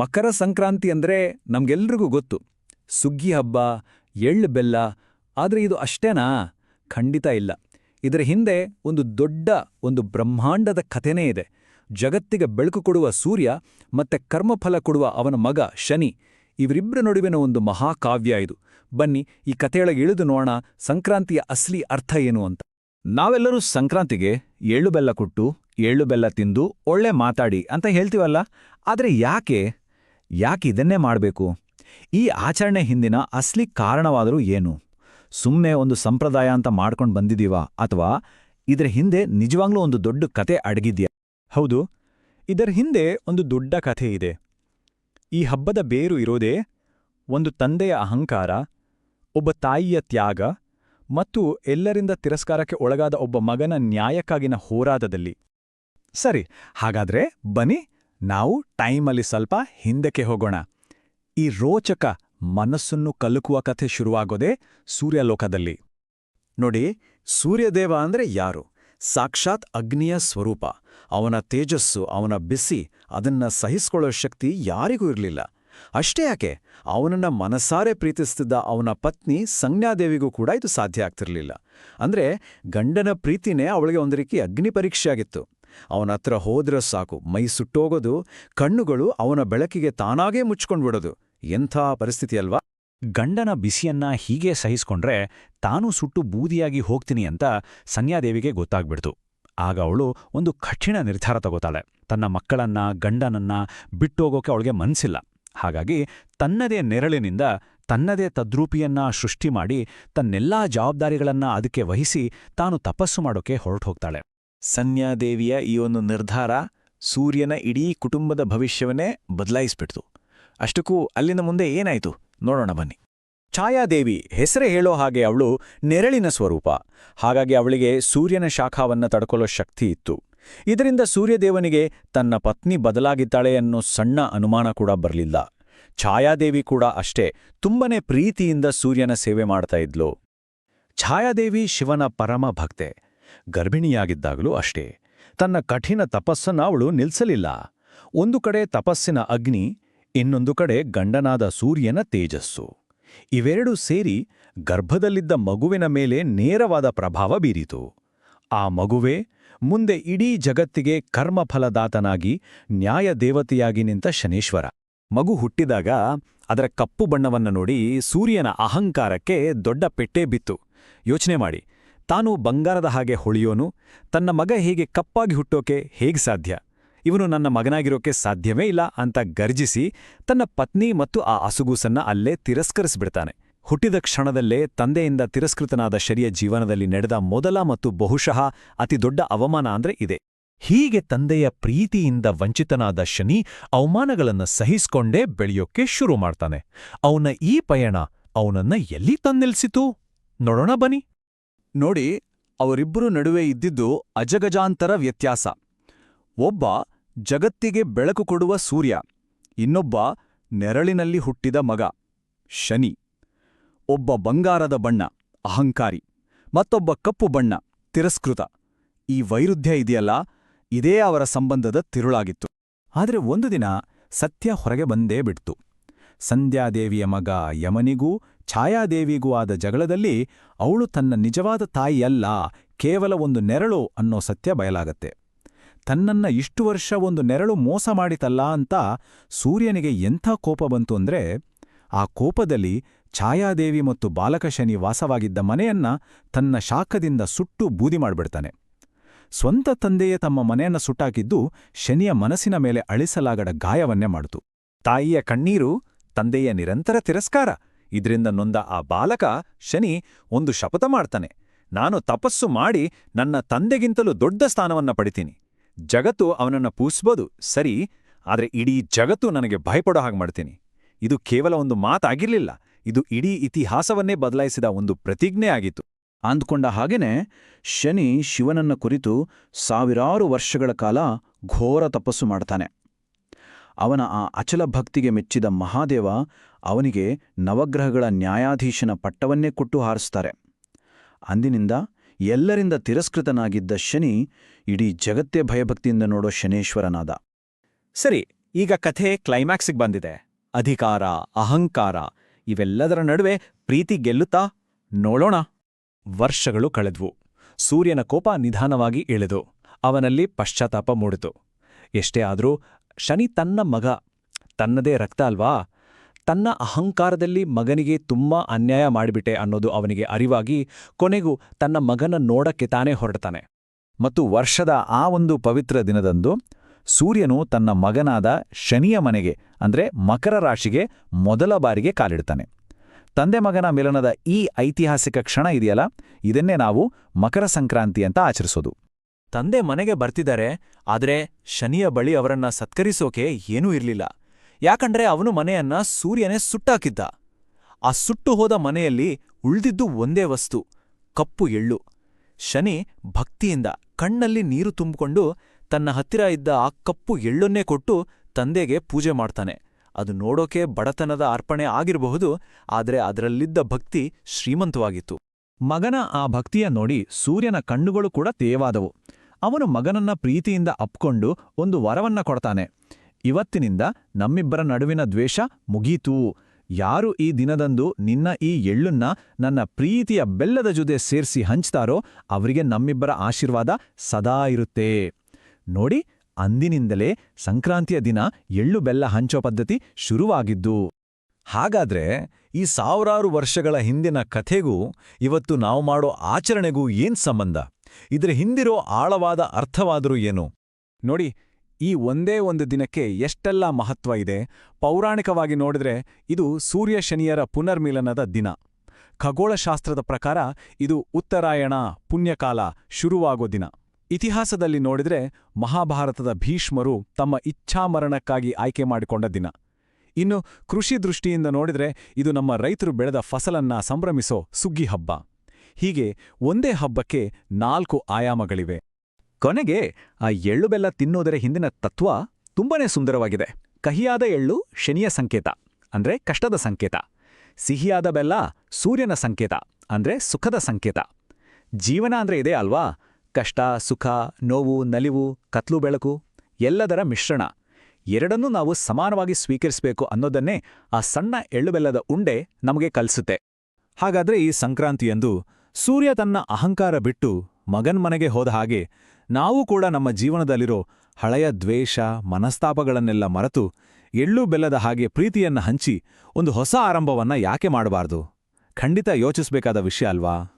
ಮಕರ ಸಂಕ್ರಾಂತಿ ಅಂದ್ರೆ ನಮ್ಗೆಲ್ರಿಗೂ ಗೊತ್ತು. ಸುಗ್ಗಿ ಹಬ್ಬ, ಎಳ್ಳು ಬೆಲ್ಲ, ಆದರೆ ಇದು ಅಷ್ಟೇನಾ? ಖಂಡಿತ ಇಲ್ಲ. ಇದರ ಹಿಂದೆ ಒಂದು ದೊಡ್ಡ, ಒಂದು ಬ್ರಹ್ಮಾಂಡದ ಕಥೆನೇ ಇದೆ. ಜಗತ್ತಿಗೆ ಬೆಳಕು ಕೊಡುವ ಸೂರ್ಯ ಮತ್ತೆ ಕರ್ಮಫಲ ಕೊಡುವ ಅವನ ಮಗ ಶನಿ. ಇವರಿಬ್ಬರ ನಡುವಿನ ಒಂದು ಮಹಾಕಾವ್ಯ ಇದು. ಬನ್ನಿ, ಈ ಕಥೆಯೊಳಗೆ ಇಳಿದು ನೋಡೋಣ ಸಂಕ್ರಾಂತಿಯ ಅಸ್ಲಿ ಅರ್ಥ ಏನು ಅಂತ. ನಾವೆಲ್ಲರೂ ಸಂಕ್ರಾಂತಿಗೆ ಎಳ್ಳು ಬೆಲ್ಲ ಕೊಟ್ಟು, ಎಳ್ಳು ಬೆಲ್ಲ ತಿಂದು ಒಳ್ಳೆ ಮಾತಾಡಿ ಅಂತ ಹೇಳ್ತೀವಲ್ಲ? ಆದರೆ ಯಾಕೆ? ಯಾಕೆ ಇದನ್ನೇ ಮಾಡಬೇಕು? ಈ ಆಚರಣೆ ಹಿಂದಿನ ಅಸ್ಲಿ ಕಾರಣವಾದರೂ ಏನು? ಸುಮ್ಮನೆ ಒಂದು ಸಂಪ್ರದಾಯ ಅಂತ ಮಾಡ್ಕೊಂಡು ಬಂದಿದ್ದೀವಾ? ಅಥವಾ ಇದರ ಹಿಂದೆ ನಿಜವಾಗ್ಲೂ ಒಂದು ದೊಡ್ಡ ಕತೆ ಅಡಗಿದ್ಯಾ? ಹೌದು, ಇದರ ಹಿಂದೆ ಒಂದು ದೊಡ್ಡ ಕಥೆ ಇದೆ. ಈ ಹಬ್ಬದ ಬೇರು ಇರೋದೇ ಒಂದು ತಂದೆಯ ಅಹಂಕಾರ, ಒಬ್ಬ ತಾಯಿಯ ತ್ಯಾಗ ಮತ್ತು ಎಲ್ಲರಿಂದ ತಿರಸ್ಕಾರಕ್ಕೆ ಒಳಗಾದ ಒಬ್ಬ ಮಗನ ನ್ಯಾಯಕ್ಕಾಗಿನ ಹೋರಾಟದಲ್ಲಿ ಸರಿ, ಹಾಗಾದ್ರೆ ಬನ್ನಿ ನಾವು ಟೈಮಲ್ಲಿ ಸ್ವಲ್ಪ ಹಿಂದಕ್ಕೆ ಹೋಗೋಣ. ಈ ರೋಚಕ ಮನಸ್ಸನ್ನು ಕಲುಕುವ ಕಥೆ ಶುರುವಾಗೋದೇ ಸೂರ್ಯಲೋಕದಲ್ಲಿ. ನೋಡಿ, ಸೂರ್ಯದೇವ ಅಂದ್ರೆ ಯಾರು? ಸಾಕ್ಷಾತ್ ಅಗ್ನಿಯ ಸ್ವರೂಪ. ಅವನ ತೇಜಸ್ಸು, ಅವನ ಬಿಸಿ, ಅದನ್ನ ಸಹಿಸ್ಕೊಳ್ಳೋ ಶಕ್ತಿ ಯಾರಿಗೂ ಇರಲಿಲ್ಲ. ಅಷ್ಟೇ ಯಾಕೆ? ಅವನನ್ನ ಮನಸಾರೆ ಪ್ರೀತಿಸ್ತಿದ್ದ ಅವನ ಪತ್ನಿ ಸಂಜ್ಞಾದೇವಿಗೂ ಕೂಡ ಇದು ಸಾಧ್ಯ ಆಗ್ತಿರಲಿಲ್ಲ. ಅಂದ್ರೆ ಗಂಡನ ಪ್ರೀತಿನೇ ಅವಳಿಗೆ ಒಂದು ರೀತಿ ಅಗ್ನಿ ಪರೀಕ್ಷೆಯಾಗಿತ್ತು ಅವನ ಹತ್ರ ಹೋದ್ರೆ ಸಾಕು, ಮೈ ಸುಟ್ಟೋಗೋದು, ಕಣ್ಣುಗಳು ಅವನ ಬೆಳಕಿಗೆ ತಾನಾಗೇ ಮುಚ್ಕೊಂಡ್ಬಿಡೋದು. ಎಂಥ ಪರಿಸ್ಥಿತಿ ಅಲ್ವಾ? ಗಂಡನ ಬಿಸಿಯನ್ನ ಹೀಗೆ ಸಹಿಸ್ಕೊಂಡ್ರೆ ತಾನು ಸುಟ್ಟು ಬೂದಿಯಾಗಿ ಹೋಗ್ತೀನಿ ಅಂತ ಸನ್ಯಾದೇವಿಗೆ ಗೊತ್ತಾಗ್ಬಿಡ್ತು. ಆಗ ಅವಳು ಒಂದು ಕಠಿಣ ನಿರ್ಧಾರ ತಗೋತಾಳೆ. ತನ್ನ ಮಕ್ಕಳನ್ನ, ಗಂಡನನ್ನ ಬಿಟ್ಟೋಗೋಕೆ ಅವಳಿಗೆ ಮನಸ್ಸಿಲ್ಲ ಹಾಗಾಗಿ ತನ್ನದೇ ನೆರಳಿನಿಂದ ತನ್ನದೇ ತದ್ರೂಪಿಯನ್ನ ಸೃಷ್ಟಿ ಮಾಡಿ ತನ್ನೆಲ್ಲಾ ಜವಾಬ್ದಾರಿಗಳನ್ನ ಅದಕ್ಕೆ ವಹಿಸಿ ತಾನು ತಪಸ್ಸು ಮಾಡೋಕೆ ಹೊರಟುಹೋಗ್ತಾಳೆ ಸಂಜ್ಞಾದೇವಿಯ ಈ ಒಂದು ನಿರ್ಧಾರ ಸೂರ್ಯನ ಇಡೀ ಕುಟುಂಬದ ಭವಿಷ್ಯವನ್ನೇ ಬದಲಾಯಿಸ್ಬಿಡ್ತು. ಅಷ್ಟಕ್ಕೂ ಅಲ್ಲಿನ ಮುಂದೆ ಏನಾಯ್ತು? ನೋಡೋಣ ಬನ್ನಿ. ಛಾಯಾದೇವಿ ಹೆಸರೇ ಹೇಳೋ ಹಾಗೆ ಅವಳು ನೆರಳಿನ ಸ್ವರೂಪ. ಹಾಗಾಗಿ ಅವಳಿಗೆ ಸೂರ್ಯನ ಶಾಖವನ್ನ ತಡ್ಕೊಳ್ಳೋ ಶಕ್ತಿ ಇತ್ತು. ಇದರಿಂದ ಸೂರ್ಯದೇವನಿಗೆ ತನ್ನ ಪತ್ನಿ ಬದಲಾಗಿದ್ದಾಳೆ ಅನ್ನೋ ಸಣ್ಣ ಅನುಮಾನ ಕೂಡ ಬರಲಿಲ್ಲ. ಛಾಯಾದೇವಿ ಕೂಡ ಅಷ್ಟೇ ತುಂಬನೇ ಪ್ರೀತಿಯಿಂದ ಸೂರ್ಯನ ಸೇವೆ ಮಾಡ್ತಾ ಇದ್ಲು. ಛಾಯಾದೇವಿ ಶಿವನ ಪರಮ ಭಕ್ತೆ. ಗರ್ಭಿಣಿಯಾಗಿದ್ದಾಗಲೂ ಅಷ್ಟೇ. ತನ್ನ ಕಠಿಣ ತಪಸ್ಸನ್ನ ಅವಳು ನಿಲ್ಲಿಸಲಿಲ್ಲ ಒಂದು ಕಡೆ ತಪಸ್ಸಿನ ಅಗ್ನಿ, ಇನ್ನೊಂದು ಕಡೆ ಗಂಡನಾದ ಸೂರ್ಯನ ತೇಜಸ್ಸು. ಇವೆರಡೂ ಸೇರಿ ಗರ್ಭದಲ್ಲಿದ್ದ ಮಗುವಿನ ಮೇಲೆ ನೇರವಾದ ಪ್ರಭಾವ ಬೀರಿತು. ಆ ಮಗುವೇ ಮುಂದೆ ಇಡೀ ಜಗತ್ತಿಗೆ ಕರ್ಮಫಲದಾತನಾಗಿ ನ್ಯಾಯದೇವತೆಯಾಗಿ ನಿಂತ ಶನೇಶ್ವರ. ಮಗು ಹುಟ್ಟಿದಾಗ ಅದರ ಕಪ್ಪು ಬಣ್ಣವನ್ನು ನೋಡಿ ಸೂರ್ಯನ ಅಹಂಕಾರಕ್ಕೆ ದೊಡ್ಡ ಪೆಟ್ಟೇ ಬಿತ್ತು. ಯೋಚನೆ ಮಾಡಿ. ತಾನು ಬಂಗಾರದ ಹಾಗೆ ಹೊಳೆಯೋನು, ತನ್ನ ಮಗ ಹೀಗೆ ಕಪ್ಪಾಗಿ ಹುಟ್ಟೋಕೆ ಹೇಗೆ ಸಾಧ್ಯ? ಇವನು ನನ್ನ ಮಗನಾಗಿರೋಕೆ ಸಾಧ್ಯವೇ ಇಲ್ಲ ಅಂತ ಗರ್ಜಿಸಿ ತನ್ನ ಪತ್ನಿ ಮತ್ತು ಆ ಅಸುಗೂಸನ್ನ ಅಲ್ಲೇ ತಿರಸ್ಕರಿಸಿಬಿಡ್ತಾನೆ. ಹುಟ್ಟಿದ ಕ್ಷಣದಲ್ಲೇ ತಂದೆಯಿಂದ ತಿರಸ್ಕೃತನಾದ ಶರಿಯ ಜೀವನದಲ್ಲಿ ನಡೆದ ಮೊದಲ ಮತ್ತು ಬಹುಶಃ ಅತಿದೊಡ್ಡ ಅವಮಾನ ಅಂದ್ರೆ ಇದೆ. ಹೀಗೆ ತಂದೆಯ ಪ್ರೀತಿಯಿಂದ ವಂಚಿತನಾದ ಶನಿ ಅವಮಾನಗಳನ್ನ ಸಹಿಸ್ಕೊಂಡೇ ಬೆಳೆಯೋಕೆ ಶುರು ಮಾಡ್ತಾನೆ. ಅವನ ಈ ಪಯಣ ಅವನನ್ನ ಎಲ್ಲಿ ತಂದಿಲ್ಸಿತು ನೋಡೋಣ ಬನ್ನಿ. ನೋಡಿ, ಅವರಿಬ್ಬರು ನಡುವೆ ಇದ್ದಿದ್ದು ಅಜಗಜಾಂತರ ವ್ಯತ್ಯಾಸ. ಒಬ್ಬ ಜಗತ್ತಿಗೆ ಬೆಳಕು ಕೊಡುವ ಸೂರ್ಯ, ಇನ್ನೊಬ್ಬ ನೆರಳಿನಲ್ಲಿ ಹುಟ್ಟಿದ ಮಗ, ಶನಿ. ಒಬ್ಬ ಬಂಗಾರದ ಬಣ್ಣ, ಅಹಂಕಾರಿ. ಮತ್ತೊಬ್ಬ ಕಪ್ಪು ಬಣ್ಣ, ತಿರಸ್ಕೃತ. ಈ ವೈರುಧ್ಯ ಇದೆಯಲ್ಲ, ಇದೇ ಅವರ ಸಂಬಂಧದ ತಿರುಳಾಗಿತ್ತು. ಆದರೆ ಒಂದು ದಿನ ಸತ್ಯ ಹೊರಗೆ ಬಂದೇ ಬಿಡ್ತು. ಸಂಧ್ಯಾದೇವಿಯ ಮಗ ಯಮನಿಗೂ ಛಾಯಾದೇವಿಗೂ ಆದ ಜಗಳದಲ್ಲಿ ಅವಳು ತನ್ನ ನಿಜವಾದ ತಾಯಿಯಲ್ಲ, ಕೇವಲ ಒಂದು ನೆರಳು ಅನ್ನೋ ಸತ್ಯ ಬಯಲಾಗತ್ತೆ. ತನ್ನನ್ನ ಇಷ್ಟು ವರ್ಷ ಒಂದು ನೆರಳು ಮೋಸ ಮಾಡಿತಲ್ಲ ಅಂತ ಸೂರ್ಯನಿಗೆ ಎಂಥ ಕೋಪ ಬಂತು ಅಂದ್ರೆ, ಆ ಕೋಪದಲ್ಲಿ ಛಾಯಾದೇವಿ ಮತ್ತು ಬಾಲಕಶನಿ ವಾಸವಾಗಿದ್ದ ಮನೆಯನ್ನ ತನ್ನ ಶಾಖದಿಂದ ಸುಟ್ಟು ಬೂದಿ ಮಾಡ್ಬಿಡ್ತಾನೆ. ಸ್ವಂತ ತಂದೆಯೇ ತಮ್ಮ ಮನೆಯನ್ನ ಸುಟ್ಟಾಕಿದ್ದು ಶನಿಯ ಮನಸ್ಸಿನ ಮೇಲೆ ಅಳಿಸಲಾಗದ ಗಾಯವನ್ನೇ ಮಾಡಿತು. ತಾಯಿಯ ಕಣ್ಣೀರು ತಂದೆಯ ನಿರಂತರ ತಿರಸ್ಕಾರ. ಇದರಿಂದ ನೊಂದ ಆ ಬಾಲಕ ಶನಿ ಒಂದು ಶಪಥ ಮಾಡ್ತಾನೆ. ನಾನು ತಪಸ್ಸು ಮಾಡಿ ನನ್ನ ತಂದೆಗಿಂತಲೂ ದೊಡ್ಡ ಸ್ಥಾನವನ್ನ ಪಡಿತೀನಿ. ಜಗತ್ತು ಅವನನ್ನ ಪೂಸ್ಬೋದು, ಸರಿ, ಆದರೆ ಇಡೀ ಜಗತ್ತು ನನಗೆ ಭಯಪಡೋ ಹಾಗೆ ಮಾಡ್ತೀನಿ. ಇದು ಕೇವಲ ಒಂದು ಮಾತಾಗಿರ್ಲಿಲ್ಲ, ಇದು ಇಡೀ ಇತಿಹಾಸವನ್ನೇ ಬದಲಾಯಿಸಿದ ಒಂದು ಪ್ರತಿಜ್ಞೆ ಆಗಿತ್ತು. ಅಂದ್ಕೊಂಡ ಹಾಗೇನೆ ಶನಿ ಶಿವನನ್ನ ಕುರಿತು ಸಾವಿರಾರು ವರ್ಷಗಳ ಕಾಲ ಘೋರ ತಪಸ್ಸು ಮಾಡ್ತಾನೆ. ಅವನ ಆ ಅಚಲ ಭಕ್ತಿಗೆ ಮೆಚ್ಚಿದ ಮಹಾದೇವ ಅವನಿಗೆ ನವಗ್ರಹಗಳ ನ್ಯಾಯಾಧೀಶನ ಪಟ್ಟವನ್ನೇ ಕೊಟ್ಟು ಹಾರಿಸ್ತಾರೆ. ಅಂದಿನಿಂದ ಎಲ್ಲರಿಂದ ತಿರಸ್ಕೃತನಾಗಿದ್ದ ಶನಿ ಇಡೀ ಜಗತ್ತೇ ಭಯಭಕ್ತಿಯಿಂದ ನೋಡೋ ಶನೇಶ್ವರನಾದ. ಸರಿ, ಈಗ ಕಥೆ ಕ್ಲೈಮ್ಯಾಕ್ಸಿಗೆ ಬಂದಿದೆ. ಅಧಿಕಾರ, ಅಹಂಕಾರ ಇವೆಲ್ಲದರ ನಡುವೆ ಪ್ರೀತಿ ಗೆಲ್ಲುತ್ತಾ? ನೋಡೋಣ. ವರ್ಷಗಳು ಕಳೆದ್ವು. ಸೂರ್ಯನ ಕೋಪ ನಿಧಾನವಾಗಿ ಇಳಿದು, ಅವನಲ್ಲಿ ಪಶ್ಚಾತ್ತಾಪ ಮೂಡಿತು. ಎಷ್ಟೇ ಆದರೂ ಶನಿ ತನ್ನ ಮಗ, ತನ್ನದೇ ರಕ್ತ ಅಲ್ವಾ? ತನ್ನ ಅಹಂಕಾರದಲ್ಲಿ ಮಗನಿಗೆ ತುಂಬಾ ಅನ್ಯಾಯ ಮಾಡಿಬಿಟ್ಟೆ ಅನ್ನೋದು ಅವನಿಗೆ ಅರಿವಾಗಿ ಕೊನೆಗೂ ತನ್ನ ಮಗನ ನೋಡಕ್ಕೆ ತಾನೇ ಹೊರಡ್ತಾನೆ. ಮತ್ತು ವರ್ಷದ ಆ ಒಂದು ಪವಿತ್ರ ದಿನದಂದು ಸೂರ್ಯನು ತನ್ನ ಮಗನಾದ ಶನಿಯ ಮನೆಗೆ, ಅಂದ್ರೆ ಮಕರ ರಾಶಿಗೆ ಮೊದಲ ಬಾರಿಗೆ ಕಾಲಿಡ್ತಾನೆ. ತಂದೆ ಮಗನ ಮಿಲನದ ಈ ಐತಿಹಾಸಿಕ ಕ್ಷಣ ಇದೆಯಲ್ಲ, ಇದನ್ನೇ ನಾವು ಮಕರ ಸಂಕ್ರಾಂತಿ ಅಂತ ಆಚರಿಸೋದು. ತಂದೆ ಮನೆಗೆ ಬರ್ತಿದ್ದಾರೆ, ಆದರೆ ಶನಿಯ ಬಳಿ ಅವರನ್ನ ಸತ್ಕರಿಸೋಕೆ ಏನೂ ಇರ್ಲಿಲ್ಲ. ಯಾಕಂದ್ರೆ ಅವನು ಮನೆಯನ್ನ ಸೂರ್ಯನೇ ಸುಟ್ಟಾಕಿದ್ದ. ಆ ಸುಟ್ಟು ಹೋದ ಮನೆಯಲ್ಲಿ ಉಳ್ದಿದ್ದು ಒಂದೇ ವಸ್ತು, ಕಪ್ಪು ಎಳ್ಳು. ಶನಿ ಭಕ್ತಿಯಿಂದ ಕಣ್ಣಲ್ಲಿ ನೀರು ತುಂಬಿಕೊಂಡು ತನ್ನ ಹತ್ತಿರ ಇದ್ದ ಆ ಕಪ್ಪು ಎಳ್ಳನ್ನೇ ಕೊಟ್ಟು ತಂದೆಗೆ ಪೂಜೆ ಮಾಡ್ತಾನೆ. ಅದು ನೋಡೋಕೆ ಬಡತನದ ಅರ್ಪಣೆ ಆಗಿರಬಹುದು, ಆದರೆ ಅದರಲ್ಲಿದ್ದ ಭಕ್ತಿ ಶ್ರೀಮಂತವಾಗಿತ್ತು. ಮಗನ ಆ ಭಕ್ತಿಯ ನೋಡಿ ಸೂರ್ಯನ ಕಣ್ಣುಗಳು ಕೂಡ ತೇವಾದವು. ಅವನು ಮಗನನ್ನ ಪ್ರೀತಿಯಿಂದ ಅಪ್ಕೊಂಡು ಒಂದು ವರವನ್ನ ಕೊಡ್ತಾನೆ. ಇವತ್ತಿನಿಂದ ನಮ್ಮಿಬ್ಬರ ನಡುವಿನ ದ್ವೇಷ ಮುಗೀತು. ಯಾರು ಈ ದಿನದಂದು ನಿನ್ನ ಈ ಎಳ್ಳುನ್ನ ನನ್ನ ಪ್ರೀತಿಯ ಬೆಲ್ಲದ ಜೊತೆ ಸೇರಿಸಿ ಹಂಚ್ತಾರೋ ಅವರಿಗೆ ನಮ್ಮಿಬ್ಬರ ಆಶೀರ್ವಾದ ಸದಾ ಇರುತ್ತೆ. ನೋಡಿ, ಅಂದಿನಿಂದಲೇ ಸಂಕ್ರಾಂತಿಯ ದಿನ ಎಳ್ಳು ಬೆಲ್ಲ ಹಂಚೋ ಪದ್ಧತಿ ಶುರುವಾಗಿದ್ದು. ಹಾಗಾದ್ರೆ ಈ ಸಾವಿರಾರು ವರ್ಷಗಳ ಹಿಂದಿನ ಕಥೆಗೂ ಇವತ್ತು ನಾವು ಮಾಡೋ ಆಚರಣೆಗೂ ಏನ್ ಸಂಬಂಧ? ಇದರ ಹಿಂದಿರೋ ಆಳವಾದ ಅರ್ಥವಾದರೂ ಏನು? ನೋಡಿ ಈ ಒಂದೇ ಒಂದು ದಿನಕ್ಕೆ ಎಷ್ಟೆಲ್ಲ ಮಹತ್ವ ಇದೆ? ಪೌರಾಣಿಕವಾಗಿ ನೋಡಿದ್ರೆ ಇದು ಸೂರ್ಯ ಶನಿಯರ ಪುನರ್ಮಿಲನದ ದಿನ. ಖಗೋಳಶಾಸ್ತ್ರದ ಪ್ರಕಾರ ಇದು ಉತ್ತರಾಯಣ ಪುಣ್ಯಕಾಲ ಶುರುವಾಗೋ ದಿನ. ಇತಿಹಾಸದಲ್ಲಿ ನೋಡಿದ್ರೆ ಮಹಾಭಾರತದ ಭೀಷ್ಮರು ತಮ್ಮ ಇಚ್ಛಾಮರಣಕ್ಕಾಗಿ ಆಯ್ಕೆ ಮಾಡಿಕೊಂಡ ದಿನ. ಇನ್ನು ಕೃಷಿ ದೃಷ್ಟಿಯಿಂದ ನೋಡಿದ್ರೆ ಇದು ನಮ್ಮ ರೈತರು ಬೆಳೆದ ಫಸಲನ್ನ ಸಂಭ್ರಮಿಸೋ ಸುಗ್ಗಿ ಹಬ್ಬ. ಹೀಗೆ ಒಂದೇ ಹಬ್ಬಕ್ಕೆ ನಾಲ್ಕು ಆಯಾಮಗಳಿವೆ. ಕೊನೆಗೆ ಆ ಎಳ್ಳು ಬೆಲ್ಲ ತಿನ್ನೋದರ ಹಿಂದಿನ ತತ್ವ ತುಂಬಾನೇ ಸುಂದರವಾಗಿದೆ. ಕಹಿಯಾದ ಎಳ್ಳು ಶನಿಯ ಸಂಕೇತ, ಅಂದ್ರೆ ಕಷ್ಟದ ಸಂಕೇತ. ಸಿಹಿಯಾದ ಬೆಲ್ಲ ಸೂರ್ಯನ ಸಂಕೇತ, ಅಂದ್ರೆ ಸುಖದ ಸಂಕೇತ. ಜೀವನ ಅಂದ್ರೆ ಇದೆ ಅಲ್ವಾ? ಕಷ್ಟ, ಸುಖ, ನೋವು, ನಲಿವು, ಕತ್ಲು, ಬೆಳಕು, ಎಲ್ಲದರ ಮಿಶ್ರಣ. ಎರಡನ್ನೂ ನಾವು ಸಮಾನವಾಗಿ ಸ್ವೀಕರಿಸಬೇಕು ಅನ್ನೋದನ್ನೇ ಆ ಸಣ್ಣ ಎಳ್ಳುಬೆಲ್ಲದ ಉಂಡೆ ನಮಗೆ ಕಲಿಸುತ್ತೆ. ಹಾಗಾದ್ರೆ ಈ ಸಂಕ್ರಾಂತಿಯಂದು ಸೂರ್ಯ ತನ್ನ ಅಹಂಕಾರ ಬಿಟ್ಟು ಮಗನ್ ಮನೆಗೆ ಹೋದ ಹಾಗೆ ನಾವು ಕೂಡ ನಮ್ಮ ಜೀವನದಲ್ಲಿರೋ ಹಳೆಯ ದ್ವೇಷ, ಮನಸ್ತಾಪಗಳನ್ನೆಲ್ಲ ಮರೆತು ಎಳ್ಳು ಬೆಲ್ಲದ ಹಾಗೆ ಪ್ರೀತಿಯನ್ನ ಹಂಚಿ ಒಂದು ಹೊಸ ಆರಂಭವನ್ನ ಯಾಕೆ ಮಾಡಬಾರ್ದು? ಖಂಡಿತ ಯೋಚಿಸಬೇಕಾದ ವಿಷಯ ಅಲ್ವಾ?